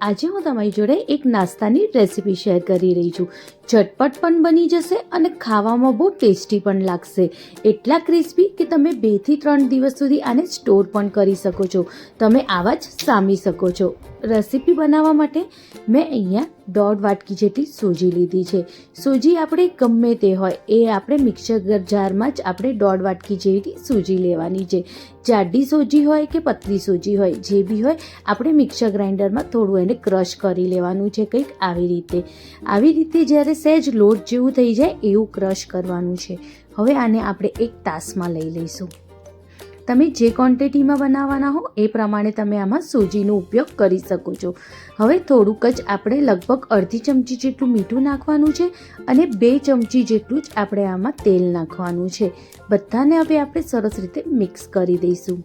આજે હું તમારી જોડે એક નાસ્તાની રેસીપી શેર કરી રહી છું. ઝટપટ પણ બની જશે અને ખાવામાં બહુ ટેસ્ટી પણ લાગશે. એટલા ક્રિસ્પી કે તમે બેથી ત્રણ દિવસ સુધી આને સ્ટોર પણ કરી શકો છો. તમે આવા જ સામી શકો છો. રેસીપી બનાવવા માટે મેં અહીંયા દોઢ વાટકી જેટલી સોજી લીધી છે. સોજી આપણે ગમે તે હોય, એ આપણે મિક્સર જારમાં જ આપણે દોઢ વાટકી જેટલી સોજી લેવાની છે. જાડી સોજી હોય કે પતલી સોજી હોય, જે બી હોય, આપણે મિક્સર ગ્રાઇન્ડરમાં થોડું એને ક્રશ કરી લેવાનું છે કંઈક આવી રીતે. આવી રીતે જ્યારે સહેજ લોટ જેવું થઈ જાય, એવું ક્રશ કરવાનું છે. હવે આને આપણે એક તાસમાં લઈ લઈશું. તમે જે ક્વોન્ટિટીમાં બનાવવાના હો, એ પ્રમાણે તમે આમાં સૂજીનો ઉપયોગ કરી શકો છો. હવે થોડુંક જ આપણે લગભગ અડધી ચમચી જેટલું મીઠું નાખવાનું છે અને બે ચમચી જેટલું જ આપણે આમાં તેલ નાખવાનું છે. બધાને હવે આપણે સરસ રીતે મિક્સ કરી દઈશું.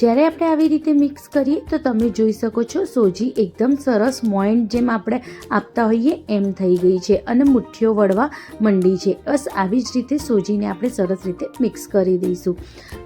જ્યારે આપણે આવી રીતે મિક્સ કરીએ, તો તમે જોઈ શકો છો સોજી એકદમ સરસ મોઇન્ટ જેમ આપણે આપતા હોઈએ એમ થઈ ગઈ છે અને મુઠ્ઠીઓ વળવા મંડી છે. બસ આવી જ રીતે સોજીને આપણે સરસ રીતે મિક્સ કરી દઈશું.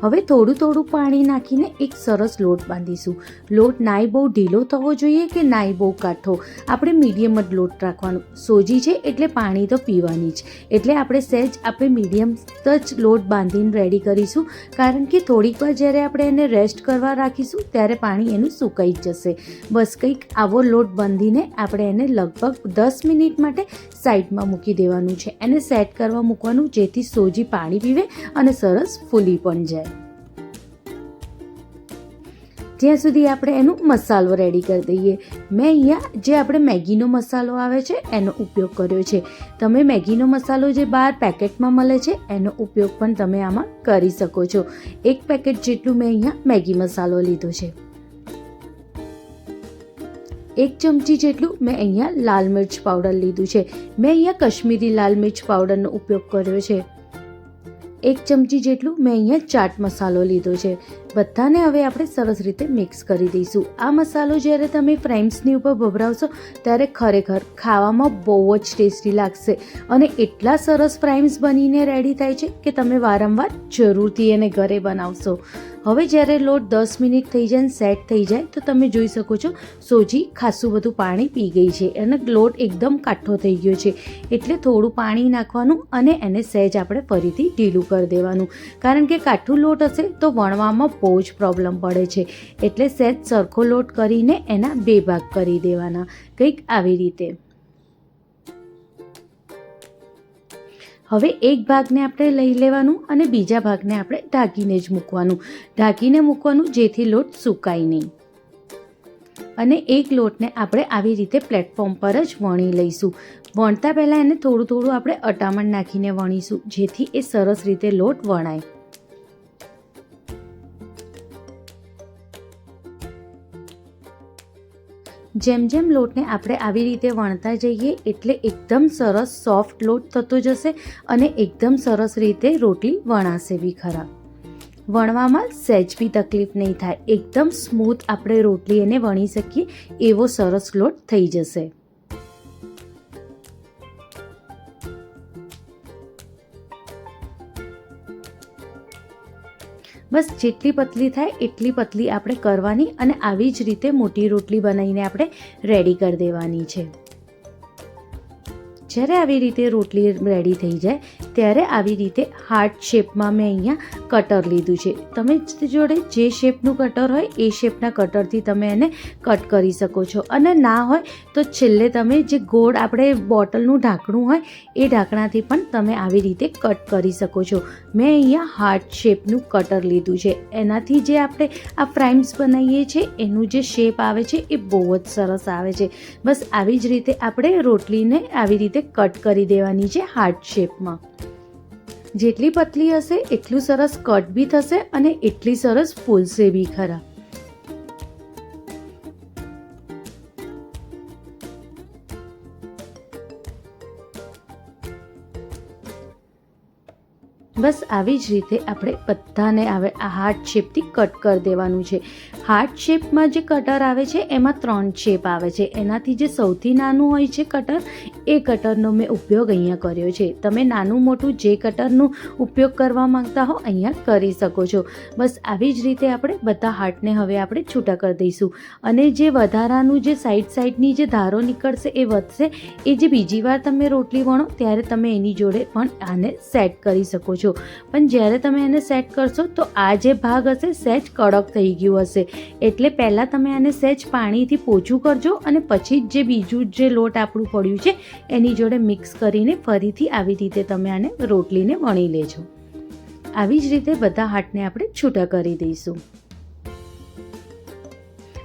હવે થોડું થોડું પાણી નાખીને એક સરસ લોટ બાંધીશું. લોટ નાય બહુ ઢીલો થવો જોઈએ કે નાય બહુ કાઠો? આપણે મીડિયમ જ લોટ રાખવાનો. સોજી છે એટલે પાણી તો પીવાની જ. એટલે આપણે સહેજ આપણે મીડિયમ જ લોટ બાંધીને રેડી કરીશું. કારણ કે થોડીક વાર જ્યારે આપણે એને રેસ્ટ કરવા રાખીશું, ત્યારે પાણી એનું સુકાઈ જશે. બસ કંઈક આવો લોટ બાંધીને આપણે એને લગભગ દસ મિનિટ માટે સાઈડમાં મૂકી દેવાનું છે. એને સેટ કરવા મૂકવાનું, જેથી સોજી પાણી પીવે અને સરસ ફૂલી પણ જાય. જ્યાં સુધી આપણે એનો મસાલો રેડી કરી દઈએ. મેં અહીંયા જે આપણે મેગીનો મસાલો આવે છે, એનો ઉપયોગ કર્યો છે. તમે મેગીનો મસાલો જે બહાર પેકેટમાં મળે છે, એનો ઉપયોગ પણ તમે આમાં કરી શકો છો. એક પેકેટ જેટલું મેં અહીંયા મેગી મસાલો લીધો છે. એક ચમચી જેટલું મેં અહીંયા લાલ મિર્ચ પાવડર લીધું છે. મેં અહીંયા કશ્મીરી લાલ મિર્ચ પાવડરનો ઉપયોગ કર્યો છે. એક ચમચી જેટલું મેં અહીંયા ચાટ મસાલો લીધો છે. બધાને હવે આપણે સરસ રીતે મિક્સ કરી દઈશું. આ મસાલો જ્યારે તમે ફ્રાઈમ્સની ઉપર ભભરાવશો, ત્યારે ખરેખર ખાવામાં બહુ જ ટેસ્ટી લાગશે અને એટલા સરસ ફ્રાઈમ્સ બનીને રેડી થાય છે કે તમે વારંવાર જરૂરથી એને ઘરે બનાવશો. હવે જ્યારે લોટ દસ મિનિટ થઈ જાય સેટ થઈ જાય, તો તમે જોઈ શકો છો સોજી ખાસું બધું પાણી પી ગઈ છે અને લોટ એકદમ કાઠો થઈ ગયો છે. એટલે થોડું પાણી નાખવાનું અને એને સહેજ આપણે ફરીથી ઢીલું કરી દેવાનું. કારણ કે કાઠું લોટ હશે તો વણવામાં બહુ જ પ્રોબ્લેમ પડે છે. એટલે સહેજ સરખો લોટ કરીને એના બે ભાગ કરી દેવાના. કંઈક આવી રીતે. હવે એક ભાગને આપણે લઈ લેવાનું અને બીજા ભાગને આપણે ઢાંકીને જ મૂકવાનું. ઢાંકીને મૂકવાનું જેથી લોટ સુકાય નહીં. અને એક લોટને આપણે આવી રીતે પ્લેટફોર્મ પર જ વણી લઈશું. વણતા પહેલાં એને થોડું થોડું આપણે અટામણ નાખીને વણીશું, જેથી એ સરસ રીતે લોટ વણાય. જેમ જેમ લોટને આપણે આવી રીતે વણતા જઈએ, એટલે એકદમ સરસ સોફ્ટ લોટ થતો જશે અને એકદમ સરસ રીતે રોટલી વણાશે બી ખરા. વણવામાં સહેજ બી તકલીફ નહીં થાય. એકદમ સ્મૂથ આપણે રોટલી એને વણી શકીએ, એવો સરસ લોટ થઈ જશે. બસ જેટલી પતલી થાય એટલી પતલી આપણે કરવાની અને આવી જ રીતે મોટી રોટલી બનાવીને આપણે રેડી કરી દેવાની છે. જ્યારે આવી રીતે રોટલી રેડી થઈ જાય ત્યારે આવી રીતે હાર્ટ શેપમાં મેં અહીંયા કટર લીધું છે. તમે જોડે જે શેપનું કટર હોય એ શેપના કટરથી તમે એને કટ કરી શકો છો. અને ના હોય તો છેલ્લે તમે જે ગોળ આપણે બોટલનું ઢાંકણું હોય એ ઢાંકણાથી પણ તમે આવી રીતે કટ કરી શકો છો. મેં અહીંયા હાર્ટ શેપનું કટર લીધું છે. એનાથી જે આપણે આ ફ્રાઈમ્સ બનાવીએ છીએ, એનું જે શેપ આવે છે એ બહુ જ સરસ આવે છે. બસ આવી જ રીતે આપણે રોટલીને આવી રીતે કટ કરી દેવાની છે હાર્ટ શેપમાં. જેટલી પતલી હશે એટલું સરસ કટ બી થશે અને એટલી સરસ ફૂલશે બી ખરા. બસ આવી જ રીતે આપણે બધાને આવે આ હાર્ટ શેપથી કટ કરી દેવાનું છે. હાર્ટ શેપમાં જે કટર આવે છે, એમાં ત્રણ શેપ આવે છે. એનાથી જે સૌથી નાનું હોય છે કટર એ કટરનો મેં ઉપયોગ અહીંયા કર્યો છે. તમે નાનું મોટું જે કટરનું ઉપયોગ કરવા માંગતા હો, અહીંયા કરી શકો છો. બસ આવી જ રીતે આપણે બધા હાર્ટને હવે આપણે છૂટા કરી દઈશું. અને જે વધારાનું જે સાઈડ સાઈડની જે ધારો નીકળશે એ વધશે. એ જે બીજી વાર તમે રોટલી વણો, ત્યારે તમે એની જોડે પણ આને સેટ કરી શકો છો. પણ જ્યારે તમે એને સેટ કરશો, તો આ જે ભાગ હશે, સહેજ કડક થઈ ગયું હશે. એટલે પહેલાં તમે આને સહેજ પાણીથી પોછું કરજો અને પછી જ જે બીજું જે લોટ આપણું પડ્યું છે એની જોડે મિક્સ કરીને ફરીથી આવી રીતે તમે આને રોટલીને વણી લેજો. આવી જ રીતે બધા હાટને આપણે છૂટા કરી દઈશું.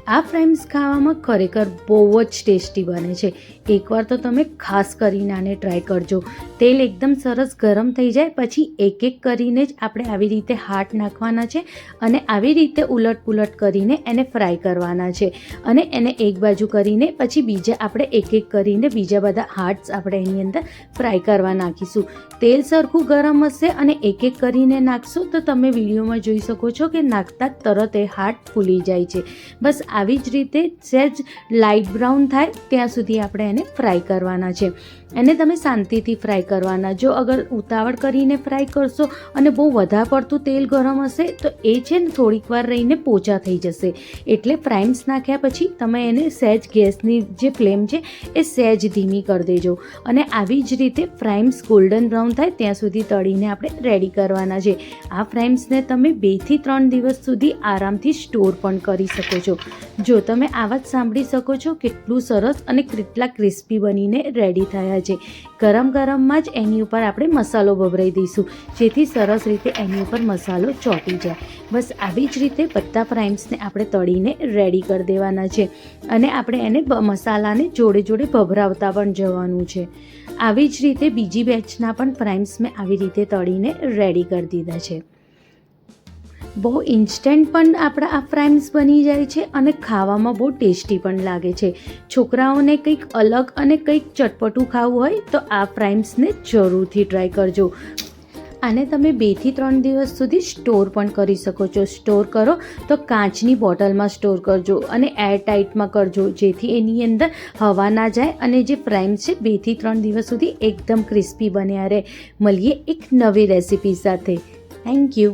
આ ફ્રાઈમ્સ ખાવામાં ખરેખર બહુ જ ટેસ્ટી બને છે. એકવાર તો તમે ખાસ કરીને આને ટ્રાય કરજો. તેલ એકદમ સરસ ગરમ થઈ જાય, પછી એક એક કરીને જ આપણે આવી રીતે હાટ નાખવાના છે અને આવી રીતે ઉલટ પુલટ કરીને એને ફ્રાય કરવાના છે. અને એને એક બાજુ કરીને, પછી બીજા આપણે એક એક કરીને બીજા બધા હાર્ટ્સ આપણે એની અંદર ફ્રાય કરવા નાખીશું. તેલ સરખું ગરમ હશે અને એક એક કરીને નાખશો, તો તમે વિડીયોમાં જોઈ શકો છો કે નાખતા તરત એ હાર્ટ ફૂલી જાય છે. બસ આવી જ રીતે સહેજ લાઇટ બ્રાઉન થાય, ત્યાં સુધી આપણે એને ફ્રાય કરવાના છે. એને તમે શાંતિથી ફ્રાય કરવાના. જો અગર ઉતાવળ કરીને ફ્રાય કરશો અને બહુ વધારે પડતું તેલ ગરમ હશે, તો એ છે ને થોડીક વાર રહીને પોચા થઈ જશે. એટલે ફ્રાઈમ્સ નાખ્યા પછી તમે એને સહેજ ગેસની જે ફ્લેમ છે, એ સહેજ ધીમી કરી દેજો. અને આવી જ રીતે ફ્રાઈમ્સ ગોલ્ડન બ્રાઉન થાય ત્યાં સુધી તળીને આપણે રેડી કરવાના છે. આ ફ્રાઈમ્સને તમે બેથી ત્રણ દિવસ સુધી આરામથી સ્ટોર પણ કરી શકો છો. જો તમે આવા જ સાંભળી શકો છો, કેટલું સરસ અને કેટલા ક્રિસ્પી બનીને રેડી થયા છે. ગરમ ગરમમાં જ એની ઉપર આપણે મસાલો ભભરાઈ દઈશું. જેથી સરસ રીતે એની ઉપર મસાલો ચોંટી જાય. બસ આવી જ રીતે બધા પ્રાઇમ્સને આપણે તળીને રેડી કરી દેવાના છે. અને આપણે એને મસાલાને જોડે જોડે ભભરાવતા પણ જવાનું છે. આવી જ રીતે બીજી બેચના પણ પ્રાઇમ્સ મેં આવી રીતે તળીને રેડી કરી દીધા છે. બહુ ઇન્સ્ટન્ટ પણ આપણા આ ફ્રાઈમ્સ બની જાય છે અને ખાવામાં બહુ ટેસ્ટી પણ લાગે છે. છોકરાઓને કંઈક અલગ અને કંઈક ચટપટું ખાવું હોય તો આ ફ્રાઈમ્સને જરૂરથી ટ્રાય કરજો. આને તમે બેથી ત્રણ દિવસ સુધી સ્ટોર પણ કરી શકો છો. સ્ટોર કરો તો કાચની બોટલમાં સ્ટોર કરજો અને એર ટાઇટમાં કરજો, જેથી એની અંદર હવા ના જાય અને જે ફ્રાઈમ્સ છે બેથી ત્રણ દિવસ સુધી એકદમ ક્રિસ્પી બન્યા રહે. મળીએ એક નવી રેસીપી સાથે. Thank you